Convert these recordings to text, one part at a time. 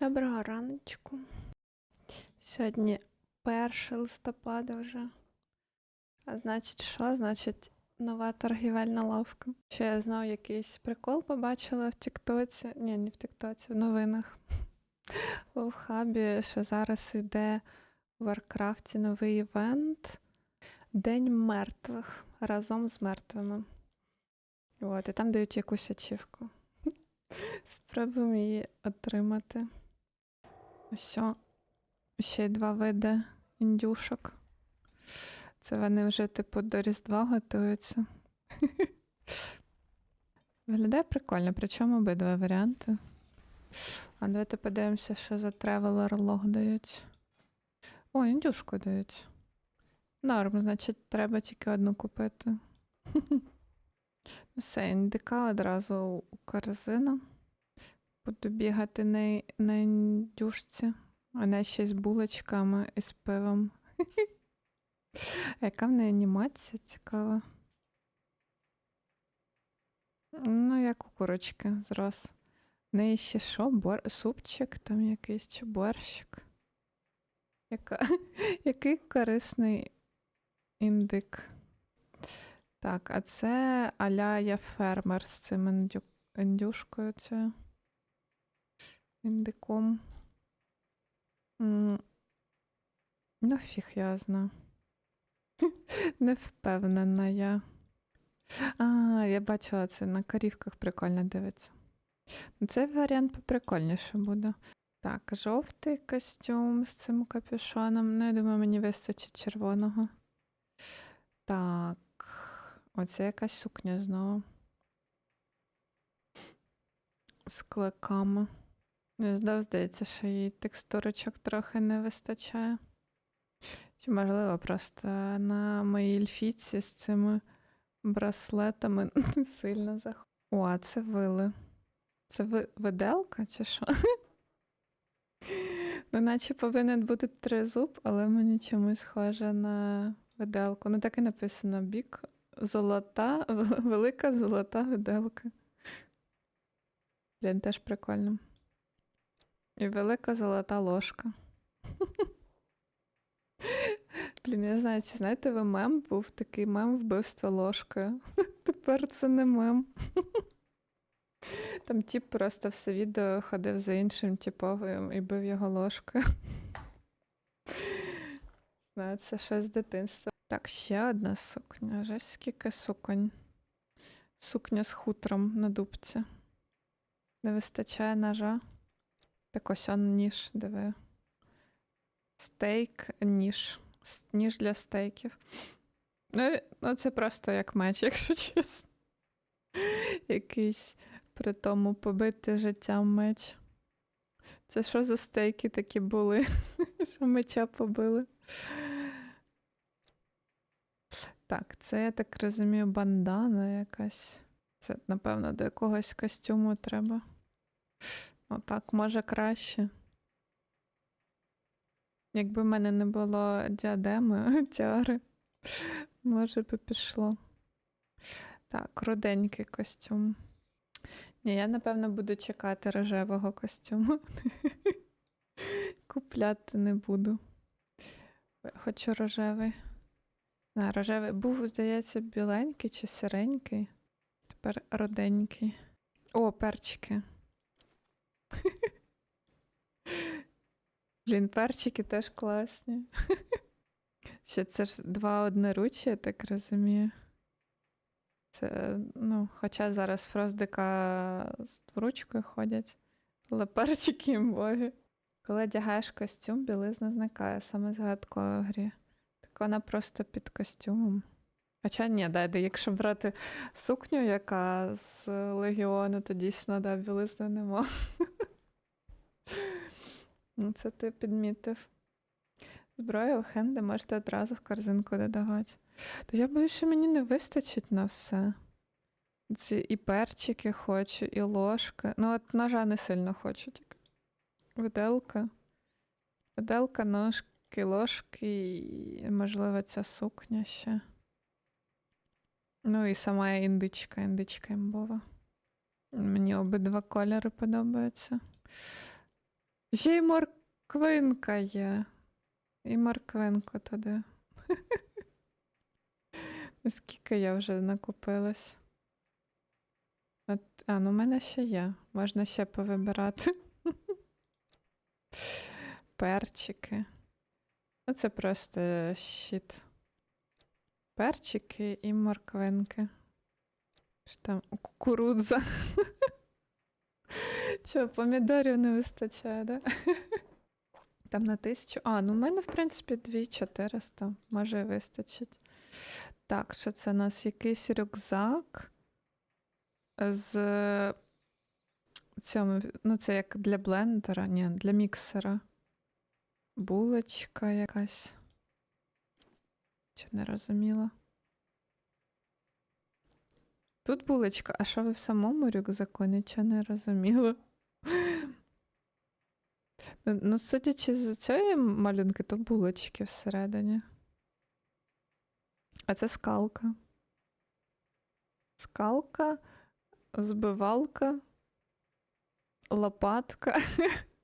Доброго раночку. Сьогодні 1 листопада вже. А значить, що? Значить, нова торгівельна лавка. Ще я знову якийсь прикол побачила в Тіктоці. Ні, не в Тіктоці, в новинах. У хабі, що зараз йде в Варкрафті новий івент День мертвих разом з мертвими. От, і там дають якусь ачівку. Спробуємо її отримати. Ось ще й два види індюшок. Це вони вже, типу, до Різдва готуються. Виглядає прикольно, причому обидва варіанти. А давайте подивимося, що за Traveler лог дають. О, індюшку дають. Норм, значить, треба тільки одну купити. Все, індика одразу у корзину. Буду бігати на, на індюшці. Вона ще з булочками і з пивом. А Яка в неї анімація цікава? Ну, як у курочки зрос. В неї ще що? Бор... Супчик там якийсь чи борщик. Яка... Який корисний індик. Так, а це аля я фермер з цим індю... індюшкою. Це індиком. Ну, фіг я знаю. Не впевнена я. А, я бачила це на корівках прикольно дивиться. Ну, Цей варіант поприкольніше буде. Так, жовтий костюм з цим капюшоном. Ну, я думаю, мені вистачить червоного. Так, оце якась сукня знову. З кликами. Не здав, здається, що їй текстурочок трохи не вистачає. Чи, можливо, просто на моїй ельфіці з цими браслетами сильно заходить. О, а це вили. Це ви... виделка чи що? Ну, наче повинен бути тризуб, але мені чомусь схоже на виделку. Ну, так і написано бік золота, велика золота виделка. Блін, теж прикольно. І велика золота ложка. Блін, я знаю, чи знаєте, ви мем був такий мем вбивство ложкою. Тепер це не мем. Там тіп просто все відео ходив за іншим типовим і бив його ложкою. Знаю, це щось з дитинства. Так, ще одна сукня. Вже скільки суконь. Сукня з хутром на дубці. Не вистачає ножа. Так ось он ніж, диви. Стейк, ніж. Ніж для стейків. Ну, ну, це просто як меч, якщо чесно. Якийсь при тому побити життям меч. Це що за стейки такі були? Що меча побили? Так, це, я так розумію, бандана якась. Це, напевно, до якогось костюму треба. Отак, може краще. Якби в мене не було діадеми, тіари, може би пішло. Так, руденький костюм. Ні, я напевно буду чекати рожевого костюму. Купляти не буду. Хочу рожевий. На, рожевий був, здається, біленький чи сиренький. Тепер руденький. О, перчики. Блін, перчики теж класні. Ще це ж два одноруччя, я так розумію. Це, ну, хоча зараз фроздика з ручкою ходять, але перчики імбові. Коли одягаєш костюм, білизна зникає саме згадко в грі. Так вона просто під костюмом. Хоча ні, да, да, якщо брати сукню, яка з легіону, то дійсно да, білизни нема. Це ти підмітив. Зброю хенди можете одразу в корзинку додавати. То я боюсь, що мені не вистачить на все. Ці і перчики хочу, і ложки. Ну, от ножа не сильно хочу тільки. Виделка. Виделка, ножки, ложки, і, можливо, ця сукня ще. Ну і сама індичка, індичка імбова. Мені обидва кольори подобаються. Ще й морквинка є. І морквинку туди. Скільки я вже накупилась. От, а, ну в мене ще є. Можна ще повибирати. Перчики. Ну, це просто щит. Перчики і морквинки. Що там кукурудза. Чого, помідорів не вистачає, да? Там на тисячу. А, ну в мене, в принципі, 2400. Може, вистачить. Так, що це у нас якийсь рюкзак з цьому, ну, це як для блендера, ні, для міксера. Булочка якась. Чи не розуміла? Тут булочка, а що ви в самому рюкзаку? Нічого не розуміла. Ну, ну, судячи з цієї малюнки, то булочки всередині. А це скалка. Скалка, збивалка, лопатка,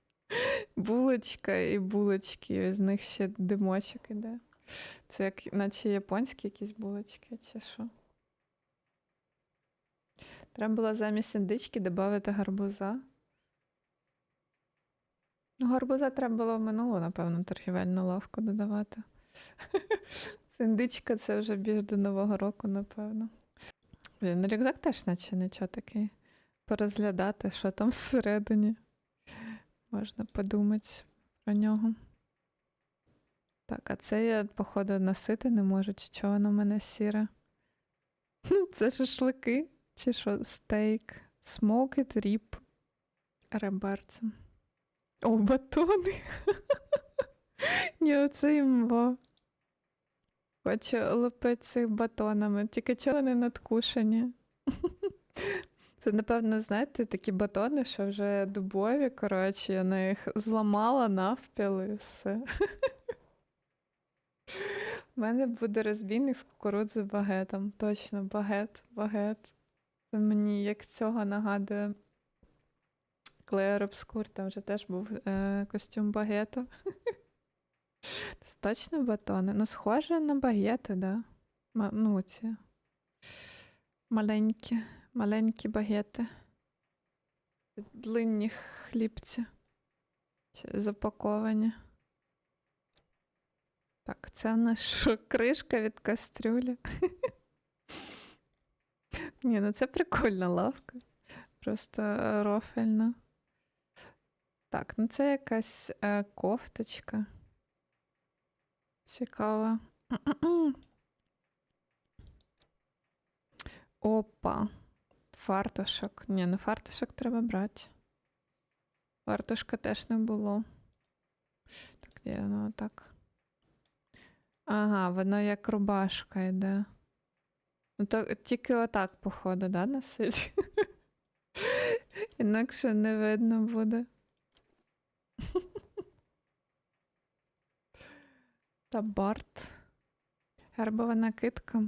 булочка і булочки. З них ще димочок іде. Це як, наче японські якісь булочки, чи що. Треба було замість індички додати гарбуза. Ну, гарбуза треба було в минулу, напевно, торгівельну лавку додавати. Це індичка це вже більш до Нового року, напевно. Блін, ну рюкзак теж наче нічого такий. Порозглядати, що там всередині. Можна подумати про нього. Так, а це я, походу, носити не можу, чи чого воно в мене сіре. Це шашлики, чи що, стейк, смокет, ріп, реберцем. О, батони. Ні, оце імба. Хочу лупити цих батонами, тільки чого вони надкушені. Це, напевно, знаєте, такі батони, що вже дубові, коротше, я на їх зламала навпіл і все. У мене буде розбійник з кукурудзою багетом. Точно, багет, багет. Це мені як цього нагадує. Клеєр Обскур, там вже теж був е, костюм багета. Це точно батони? Ну, схоже на багети, да? Ма- ну, ці маленькі, маленькі багети. Длинні хлібці. Запаковані. Так, це нас кришка від кастрюлі. Ні, ну це прикольна лавка. Просто е, рофельна. Так, ну це якась е, кофточка. Цікава. Опа. Фартушок. Ні, ну фартушок треба брати. Фартушка теж не було. Так, де воно так. Ага, воно як рубашка йде. Ну, то тільки отак, походу, да, носить? Інакше не видно буде. Та Барт. Гербова накидка.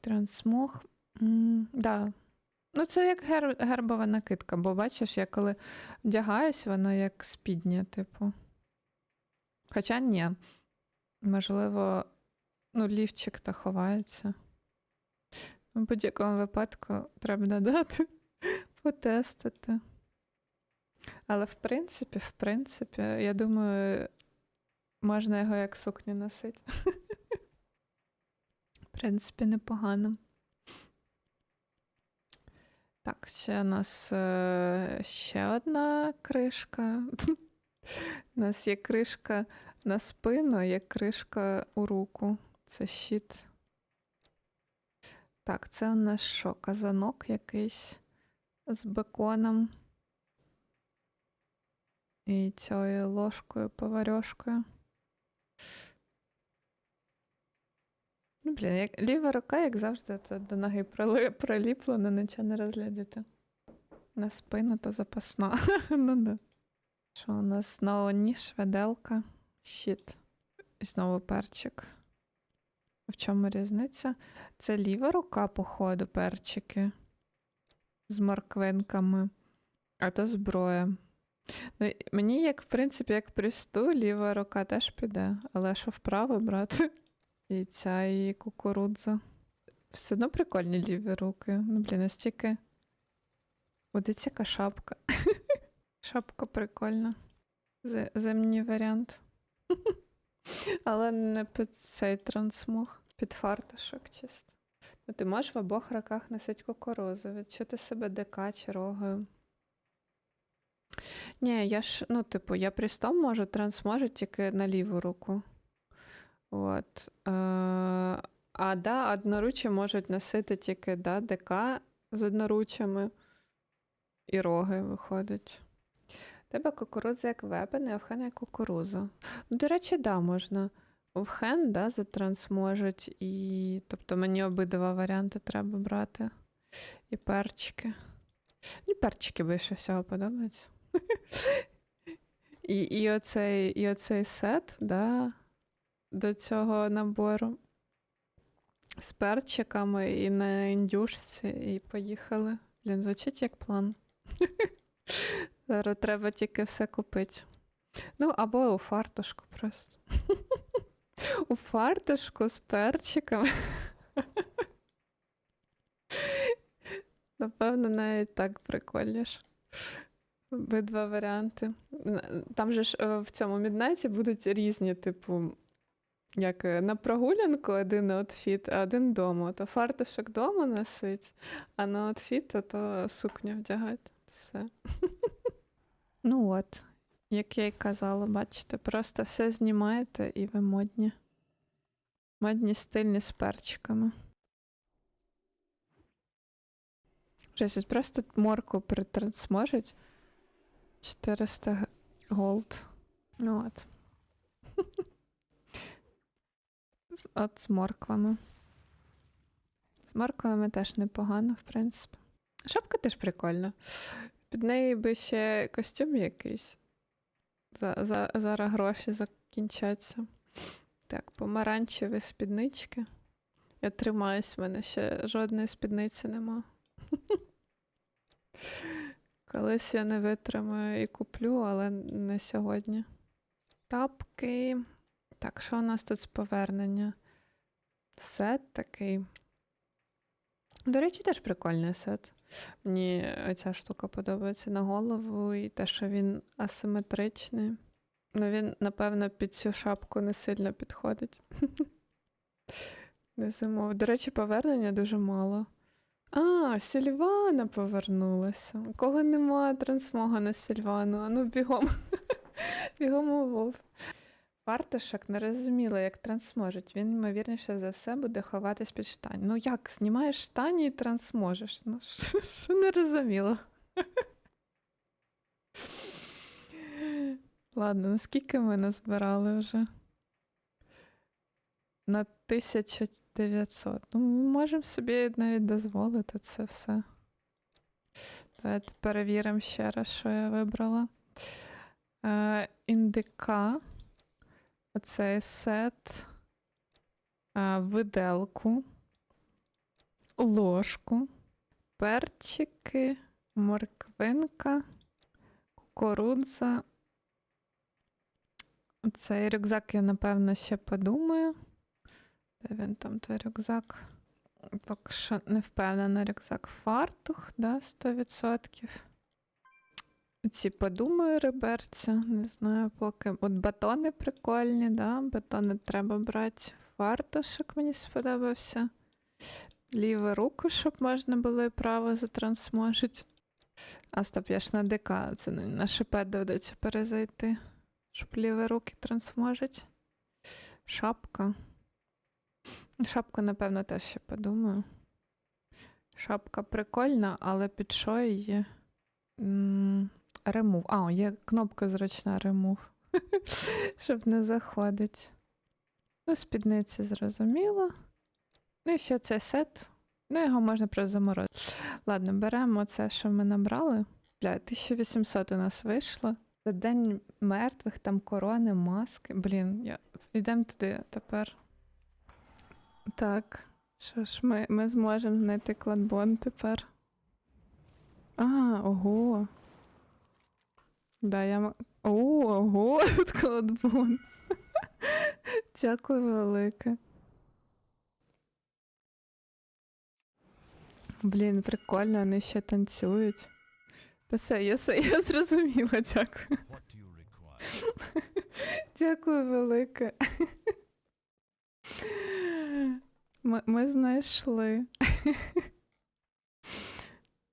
Трансмог. М, да. Ну, це як гер, гербова накидка, бо бачиш, я коли вдягаюсь, воно як спідня, типу. Хоча ні. Можливо, ну, лівчик та ховається. У будь-якому випадку треба додати, потестити. Але в принципі, в принципі, я думаю, можна його як сукню носити. В принципі, непогано. Так, ще у нас е, ще одна кришка. У нас є кришка на спину, є кришка у руку. Це щит. Так, це у нас що? Казанок якийсь з беконом. І цією ложкою, поварьошкою. Ну, блін, як ліва рука, як завжди, це до ноги приліплена, нічого не розглядіти. На спину то запасна. ну да. Що у нас знову ніж, веделка, щит. І знову перчик. В чому різниця? Це ліва рука, походу, перчики з морквинками, а то зброя. Ну, мені, як, в принципі, як при сту, ліва рука теж піде, але що вправо брати? І ця і кукурудза. Все одно прикольні ліві руки. Ну, блін, настільки. От яка шапка. Шапка прикольна. Зимній варіант. Але не під цей трансмог, під фартушок чисто. Ну, ти можеш в обох руках носити кукурузу, відчути себе ДК чи рогою. Ні, я ж, ну, типу, я прістом можу, трансможу тільки на ліву руку. От. Е, а да, одноручі можуть носити тільки да, ДК з одноруччями і роги виходить. Тебе кукурудза як вепен, а в хен як кукуруза. Ну, до речі, да, можна. В хен, да, затрансможуть, і. Тобто мені обидва варіанти треба брати. І перчики. Мені перчики більше всього подобаються. І, і, оцей, і оцей сет, да, до цього набору. З перчиками і на індюшці, і поїхали. Блін, звучить як план. Зараз треба тільки все купити. Ну, або у фартушку просто. У фартушку з перчиками. Напевно, навіть так прикольніше. Обидва варіанти. Там же ж е, в цьому міднайті будуть різні, типу, як е, на прогулянку один аутфіт, а один вдома. То фартушок вдома носить, а на аутфіт то, то сукню вдягати. Все. Ну от, як я й казала, бачите, просто все знімаєте і ви модні. Модні стильні з перчиками. Жесть, просто морку притрансможуть. 400 голд. Ну от. От з морквами. З морквами теж непогано, в принципі. Шапка теж прикольна. Під неї би ще костюм якийсь. За, за, зараз гроші закінчаться. Так, помаранчеві спіднички. Я тримаюсь, в мене ще жодної спідниці нема. Колись я не витримаю і куплю, але не сьогодні. Тапки. Так, що у нас тут з повернення? Сет такий. До речі, теж прикольний сет. Мені ця штука подобається на голову, і те, що він асиметричний. Ну, він, напевно, під цю шапку не сильно підходить. Не зимов. До речі, повернення дуже мало. А, Сільвана повернулася. У кого нема трансмога на Сільвану? А ну бігом. бігом у Вов. Фартушок не розуміла, як трансможуть. Він, ймовірніше за все, буде ховатись під штань. Ну як, знімаєш штані і трансможеш? Ну, що не розуміло. Ладно, наскільки ми назбирали вже? На 1900. Ну, ми можемо собі навіть дозволити це все. Давайте перевіримо ще раз, що я вибрала. Е, індика. Оцей сет. Е, виделку. Ложку. Перчики. Морквинка. Кукурудза. Цей рюкзак я, напевно, ще подумаю. Він там той рюкзак? Поки що не впевнена, рюкзак фартух, да, 100%. Ці подумаю реберця, не знаю поки. От батони прикольні, да? батони треба брати. Фартушок мені сподобався. Ліву руку, щоб можна було і право затрансможити. А стоп, я ж на ДК, це на шипет доведеться перезайти. Щоб ліві руки трансможить. Шапка. Шапку, напевно, теж ще подумаю. Шапка прикольна, але під що її? Ремув. А, є кнопка зручна ремув. Щоб не заходить. Ну, спідниці зрозуміло. Ну і ще цей сет. Ну, його можна просто заморозити. Ладно, беремо це, що ми набрали. Бля, 1800 у нас вийшло. За день мертвих, там корони, маски. Блін, я... йдемо туди тепер. Так, що ж, ми, ми зможемо знайти кладбон тепер. А, ого. Да, я... О, ого, тут кладбон. Дякую велике. Блін, прикольно, вони ще танцюють. Та все, я, все, я зрозуміла, дякую. Дякую велике. Ми, ми знайшли.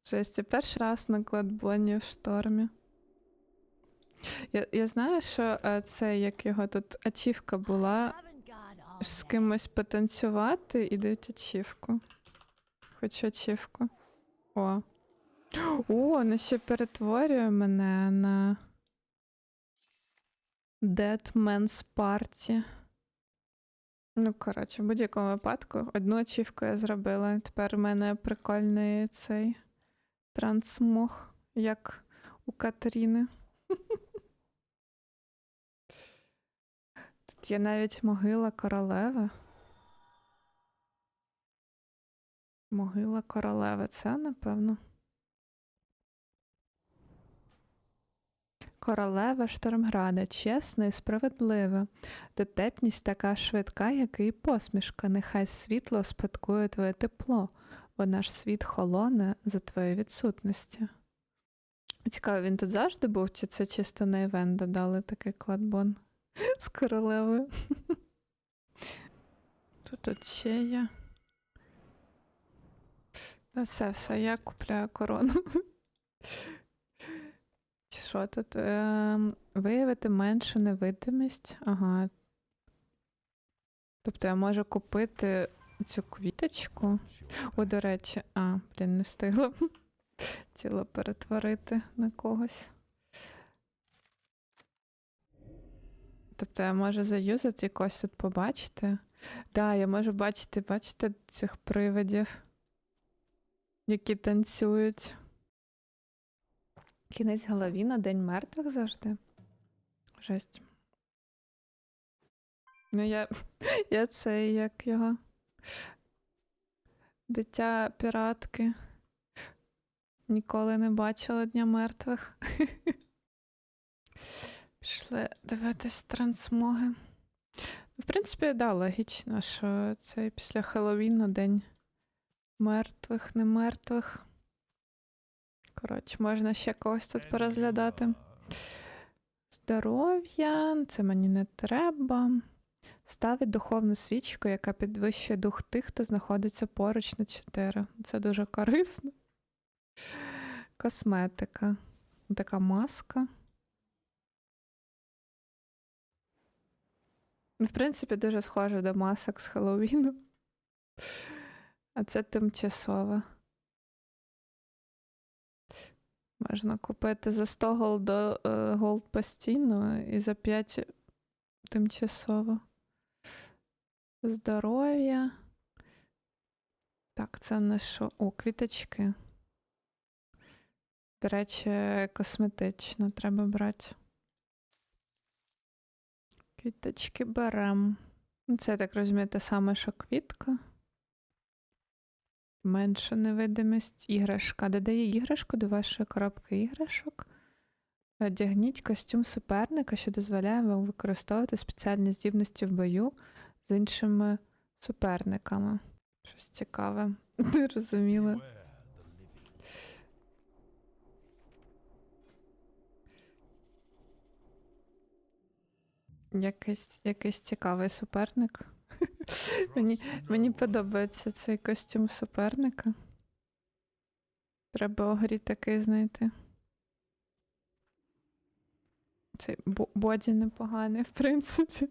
Жесть, перший раз на кладбоні в штормі. Я, я знаю, що е, це як його тут ачівка була з кимось потанцювати і дають ачівку. Хочу ачівку. О. О, вона ще перетворює мене на Dead Man's Party. Ну, коротше, в будь-якому випадку одну ачівку я зробила. Тепер у мене прикольний цей трансмог, як у Катеріни. Тут є навіть могила королеви. Могила королеви, це напевно. Королева Штормграда, чесна і справедлива. Дотепність така швидка, як і посмішка. Нехай світло спадкує твоє тепло, бо наш світ холоне за твоєї відсутності. Цікаво, він тут завжди був, чи це чисто на івент додали такий кладбон з королевою? Тут от ще є. Все, все, я купляю корону. Що тут? Ем, виявити меншу невидимість. Ага. Тобто я можу купити цю квіточку. О, до речі, а, блін, не встигла. Тіло перетворити на когось. Тобто я можу заюзати якось тут побачити. Да, я можу бачити, бачите, цих привидів, які танцюють. Кінець Галавіна, День мертвих завжди. Жесть. Ну, я, я цей, як його. Дитя піратки. Ніколи не бачила Дня мертвих. Пішли дивитись трансмоги. В принципі, да, логічно, що це після Хеллоуіна День мертвих, не мертвих. Коротше, можна ще когось тут порозглядати. Здоров'я, це мені не треба. Ставить духовну свічку, яка підвищує дух тих, хто знаходиться поруч на 4. Це дуже корисно. Косметика. Така маска. Ну, В принципі, дуже схоже до масок з Хеллоуіну. А це тимчасова. Можна купити за 100 голд, е, голд постійно і за 5 тимчасово. Здоров'я. Так, це не що? О, квіточки. До речі, косметично треба брати. Квіточки берем. Ну, Це, я так розумію, те саме, що квітка. Менша невидимість. Іграшка. Додає іграшку до вашої коробки іграшок. Одягніть костюм суперника, що дозволяє вам використовувати спеціальні здібності в бою з іншими суперниками. Щось цікаве. Не розуміла. Якийсь, якийсь цікавий суперник. Мені, мені подобається цей костюм суперника. Треба у грі такий знайти. Цей боді непоганий, в принципі.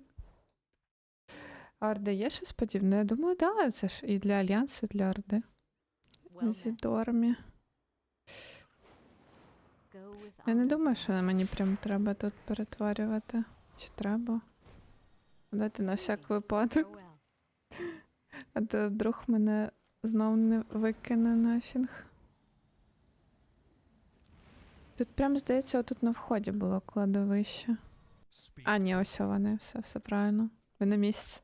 А Орди є щось подібне? Я думаю, так, да, це ж і для Альянсу, і для Орди. Зідормі. Я не думаю, що мені прям треба тут перетворювати. Чи треба? Дайте на всяк випадок. А то вдруг мене знов не викине нафінг. Тут прям, здається, отут на вході було кладовище. А, ні, ось вони, все, все правильно. Ви на місці.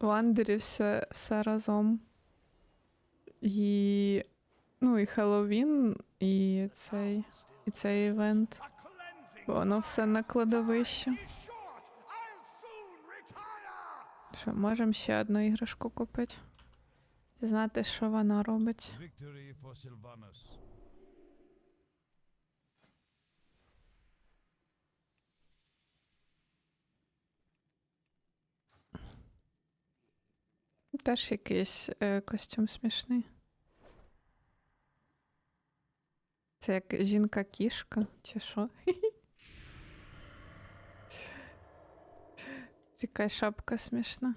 В Андері все, все разом. І. Ну, і Хеллоуін, і цей. і цей івент. Воно все на кладовище. Що, можемо ще одну іграшку купити? Знати, що вона робить. Теж якийсь е, костюм смішний. Це як жінка-кішка, чи що? Така шапка смішна.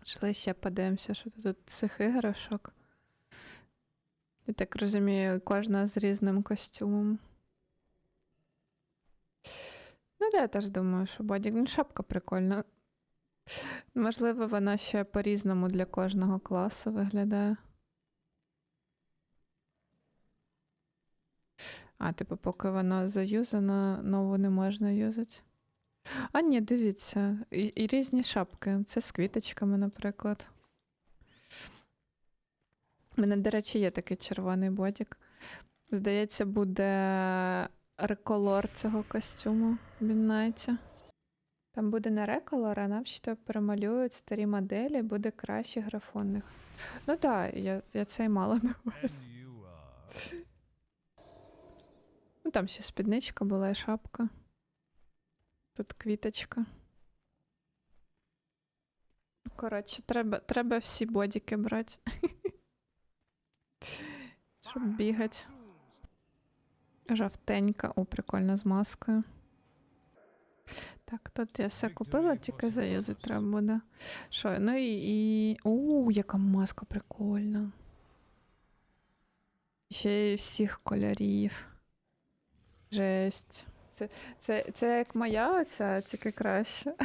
Пішли ще подивимося, що тут цих іграшок. Я так розумію, кожна з різним костюмом. Ну, да, я теж думаю, що бодік. Ну, шапка прикольна. Можливо, вона ще по-різному для кожного класу виглядає. А, типу, поки воно заюзано, нову не можна юзати. А, ні, дивіться, і, і різні шапки. Це з квіточками, наприклад. У мене, до речі, є такий червоний бодік. Здається, буде реколор цього костюму в Міннайті. Там буде не реколор, а навчито перемалюють старі моделі, буде краще графонних. Ну так, я, я це й мала на увазі. Ну там ще спідничка була і шапка. Тут квіточка. Коротше, треба, треба всі бодіки брати. Щоб бігати. Жовтенька. О, прикольно з маскою. Так, тут я все купила, тільки заюзати треба буде. Що, ну і. і... У, яка маска прикольна. Ще й всіх кольорів. Жесть. Це, це, це як моя оця, тільки краще.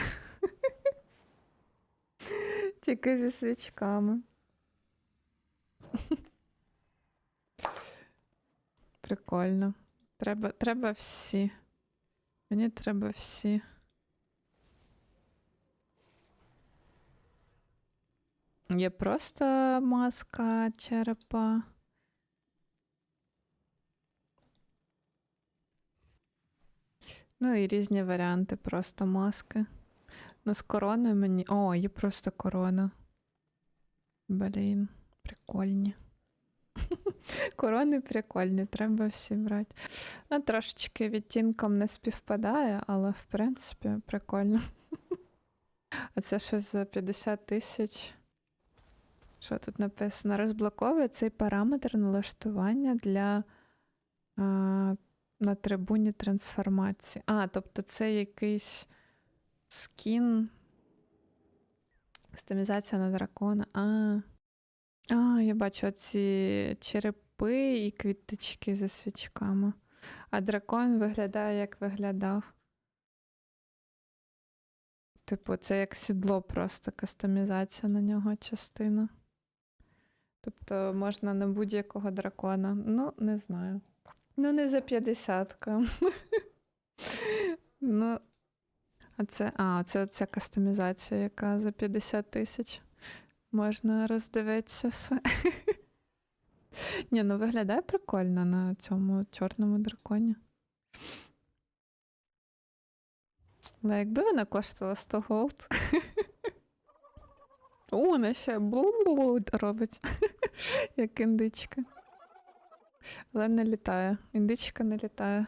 тільки зі свічками. Прикольно. Треба, треба всі. Мені треба всі. Є просто маска черепа. Ну і різні варіанти просто маски. Ну, з короною мені. О, є просто корона. Блін, прикольні. Корони прикольні, треба всі брати. Ну, трошечки відтінком не співпадає, але в принципі прикольно. А це щось за 50 тисяч. Що тут написано? Розблоковує цей параметр налаштування для на трибуні трансформації. А, тобто це якийсь скін. Кастомізація на дракона. А. А, я бачу ці черепи і квіточки зі свічками. А дракон виглядає, як виглядав. Типу, це як сідло, просто кастомізація на нього частина. Тобто можна на будь-якого дракона. Ну, не знаю. Ну, не за 50. ну, а це, а, це ця кастомізація, яка за 50 тисяч. Можна роздивитися все. Ні, ну виглядає прикольно на цьому чорному драконі. Але якби вона коштувала 100 голд. О, вона ще бу робить, як індичка. Але не літає. Індичка не літає.